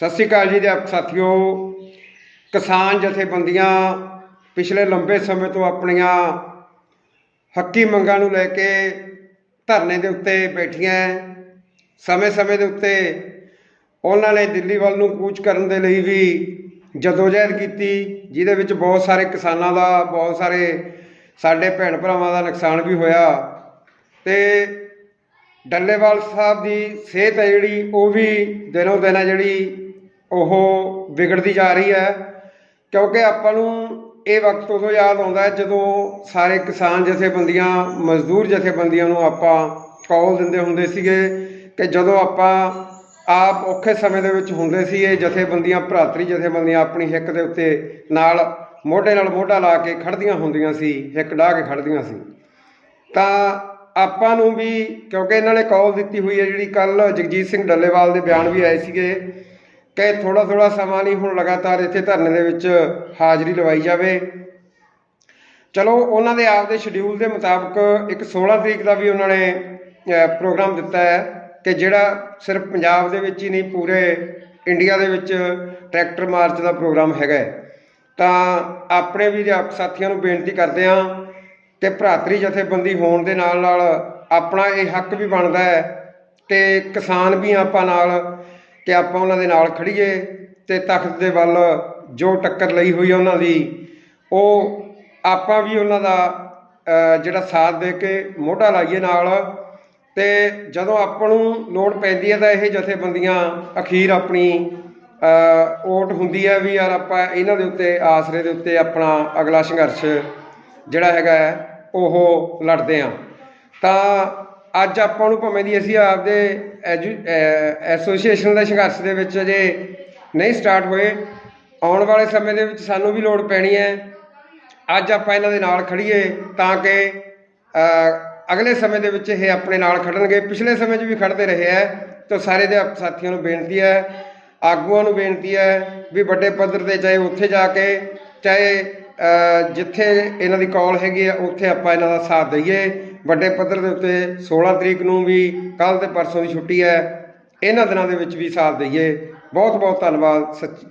ਸਤਿ ਸ੍ਰੀ ਅਕਾਲ ਜੀ ਦੇ ਸਾਥੀਓ। ਕਿਸਾਨ ਜਥੇਬੰਦੀਆਂ ਪਿਛਲੇ ਲੰਬੇ ਸਮੇਂ ਤੋਂ ਆਪਣੀਆਂ ਹੱਕੀ ਮੰਗਾਂ ਨੂੰ ਲੈ ਕੇ ਧਰਨੇ ਦੇ ਉੱਤੇ ਬੈਠੀਆਂ ਸਮੇਂ-ਸਮੇਂ ਦੇ ਉੱਤੇ ਉਹਨਾਂ ਨੇ ਦਿੱਲੀ ਵੱਲ ਨੂੰ ਕੂਚ ਕਰਨ ਦੇ ਲਈ ਵੀ ਜਦੋਜਹਿਦ ਕੀਤੀ, ਜਿਹਦੇ ਵਿੱਚ ਬਹੁਤ ਸਾਰੇ ਕਿਸਾਨਾਂ ਦਾ, ਬਹੁਤ ਸਾਰੇ ਸਾਡੇ ਭੈਣ ਭਰਾਵਾਂ ਦਾ ਨੁਕਸਾਨ ਵੀ ਹੋਇਆ। ਤੇ ਡੱਲੇਵਾਲ ਸਾਹਿਬ ਦੀ ਸਿਹਤ ਹੈ ਜਿਹੜੀ, ਉਹ ਵੀ ਦਿਨੋਂ ਦਿਨ ਜਿਹੜੀ ਉਹ ਵਿਗੜਦੀ ਜਾ ਰਹੀ ਹੈ, ਕਿਉਂਕਿ ਆਪਾਂ ਨੂੰ ਇਹ ਵਕਤ ਉਦੋਂ ਯਾਦ ਆਉਂਦਾ ਹੈ ਜਦੋਂ ਸਾਰੇ ਕਿਸਾਨ ਜਥੇਬੰਦੀਆਂ, ਮਜ਼ਦੂਰ ਜਥੇਬੰਦੀਆਂ ਨੂੰ ਆਪਾਂ ਕਾਲ ਦਿੰਦੇ ਹੁੰਦੇ ਸੀਗੇ ਕਿ ਜਦੋਂ ਆਪਾਂ ਆਪ ਔਖੇ ਸਮੇਂ ਦੇ ਵਿੱਚ ਹੁੰਦੇ ਸੀ, ਇਹ ਜਥੇਬੰਦੀਆਂ, ਭਰਾਤਰੀ ਜਥੇਬੰਦੀਆਂ ਆਪਣੀ ਹਿੱਕ ਦੇ ਉੱਤੇ ਨਾਲ ਮੋਢੇ ਨਾਲ ਮੋਢਾ ਲਾ ਕੇ ਖੜਦੀਆਂ ਹੁੰਦੀਆਂ ਸੀ, ਹਿੱਕ ਢਾਹ ਕੇ ਖੜਦੀਆਂ ਸੀ। ਤਾਂ ਆਪਾਂ ਨੂੰ ਵੀ, ਕਿਉਂਕਿ ਇਹਨਾਂ ਨੇ ਕਾਲ ਦਿੱਤੀ ਹੋਈ ਹੈ ਜਿਹੜੀ ਕੱਲ ਜਗਜੀਤ ਸਿੰਘ ਡੱਲੇਵਾਲ ਦੇ ਬਿਆਨ ਵੀ ਆਏ ਸੀਗੇ ਕਿ ਥੋੜਾ ਥੋੜਾ ਸਮਾਂ ਨਹੀਂ ਹੁਣ ਲਗਾਤਾਰ ਇੱਥੇ ਧਰਨੇ ਦੇ ਵਿੱਚ ਹਾਜ਼ਰੀ ਲਵਾਈ ਜਾਵੇ। ਚਲੋ, ਉਹਨਾਂ ਦੇ ਆਪ ਦੇ ਸ਼ਡਿਊਲ ਦੇ ਮੁਤਾਬਕ ਇੱਕ 16 ਤਰੀਕ ਦਾ ਵੀ ਉਹਨਾਂ ਨੇ ਪ੍ਰੋਗਰਾਮ ਦਿੱਤਾ ਹੈ ਕਿ ਜਿਹੜਾ ਸਿਰਫ ਪੰਜਾਬ ਦੇ ਵਿੱਚ ਹੀ ਨਹੀਂ, ਪੂਰੇ ਇੰਡੀਆ ਦੇ ਵਿੱਚ ਟਰੈਕਟਰ ਮਾਰਚ ਦਾ ਪ੍ਰੋਗਰਾਮ ਹੈਗਾ ਤਾਂ ਆਪਣੇ ਵੀ ਅਧਿਆਪਕ ਸਾਥੀਆਂ ਨੂੰ ਬੇਨਤੀ ਕਰਦੇ ਹਾਂ ਕਿ ਭਰਾਤਰੀ ਜਥੇਬੰਦੀ ਹੋਣ ਦੇ ਨਾਲ ਨਾਲ ਆਪਣਾ ਇਹ ਹੱਕ ਵੀ ਬਣਦਾ ਹੈ ਕਿ ਕਿਸਾਨ ਵੀ ਆਪਾਂ ਨਾਲ ਕਿ ਆਪਾਂ ਉਹਨਾਂ ਦੇ ਨਾਲ ਖੜੀਏ ਤੇ ਤਖਤ ਦੇ ਵੱਲ ਜੋ ਟੱਕਰ ਲਈ ਹੋਈ ਹੈ ਉਹਨਾਂ ਦੀ, ਉਹ ਆਪਾਂ ਵੀ ਉਹਨਾਂ ਦਾ ਜਿਹੜਾ ਸਾਥ ਦੇ ਕੇ ਮੋਢਾ ਲਾਈਏ ਨਾਲ ਤੇ ਜਦੋਂ ਆਪਾਂ ਨੂੰ ਲੋੜ ਪੈਂਦੀ ਹੈ ਤਾਂ ਇਹ ਜਥੇਬੰਦੀਆਂ ਅਖੀਰ ਆਪਣੀ ਓਟ ਹੁੰਦੀ ਹੈ ਵੀ ਯਾਰ ਆਪਾਂ ਇਹਨਾਂ ਦੇ ਉੱਤੇ, ਆਸਰੇ ਦੇ ਉੱਤੇ ਆਪਣਾ ਅਗਲਾ ਸੰਘਰਸ਼ ਜਿਹੜਾ ਹੈਗਾ ਉਹ ਲੜਦੇ ਆ। ਤਾਂ ਅੱਜ ਆਪਾਂ ਨੂੰ ਭਾਵੇਂ ਦੀ ਅਸੀਂ ਆਪਦੇ ਐਜੂ ਐਸੋਸੀਏਸ਼ਨ ਦੇ ਸੰਘਰਸ਼ ਦੇ ਵਿੱਚ ਅਜੇ ਨਹੀਂ ਸਟਾਰਟ ਹੋਏ। ਆਉਣ ਵਾਲੇ ਸਮੇਂ ਦੇ ਵਿੱਚ ਸਾਨੂੰ ਵੀ ਲੋੜ ਪੈਣੀ ਹੈ। ਅੱਜ ਆਪਾਂ ਇਹਨਾਂ ਦੇ ਨਾਲ ਖੜੀਏ ਤਾਂ ਕਿ ਅਗਲੇ ਸਮੇਂ ਦੇ ਵਿੱਚ ਇਹ ਆਪਣੇ ਨਾਲ ਖੜਨਗੇ ਪਿਛਲੇ ਸਮੇਂ 'ਚ ਵੀ ਖੜਦੇ ਰਹੇ ਹੈ। ਤਾਂ ਸਾਰੇ ਦੇ ਆਪ ਸਾਥੀਆਂ ਨੂੰ ਬੇਨਤੀ ਹੈ, ਆਗੂਆਂ ਨੂੰ ਬੇਨਤੀ ਹੈ ਵੀ ਵੱਡੇ ਪੱਧਰ ਤੇ ਚਾਹੇ ਉੱਥੇ ਜਾ ਕੇ, ਚਾਹੇ ਜਿੱਥੇ ਇਹਨਾਂ ਦੀ ਕਾਲ ਹੈਗੀ ਆ ਉੱਥੇ ਆਪਾਂ ਇਹਨਾਂ ਦਾ ਸਾਥ ਦਈਏ। ਵੱਡੇ ਪੱਧਰ ਦੇ ਉੱਤੇ 16 ਤਰੀਕ ਨੂੰ ਵੀ ਕੱਲ ਤੇ ਪਰਸੋਂ ਦੀ ਛੁੱਟੀ ਹੈ। ਇਹਨਾਂ ਦਿਨਾਂ ਦੇ ਵਿੱਚ ਵੀ ਸਾਥ ਦਈਏ। ਬਹੁਤ ਬਹੁਤ ਧੰਨਵਾਦ ਸੱਚ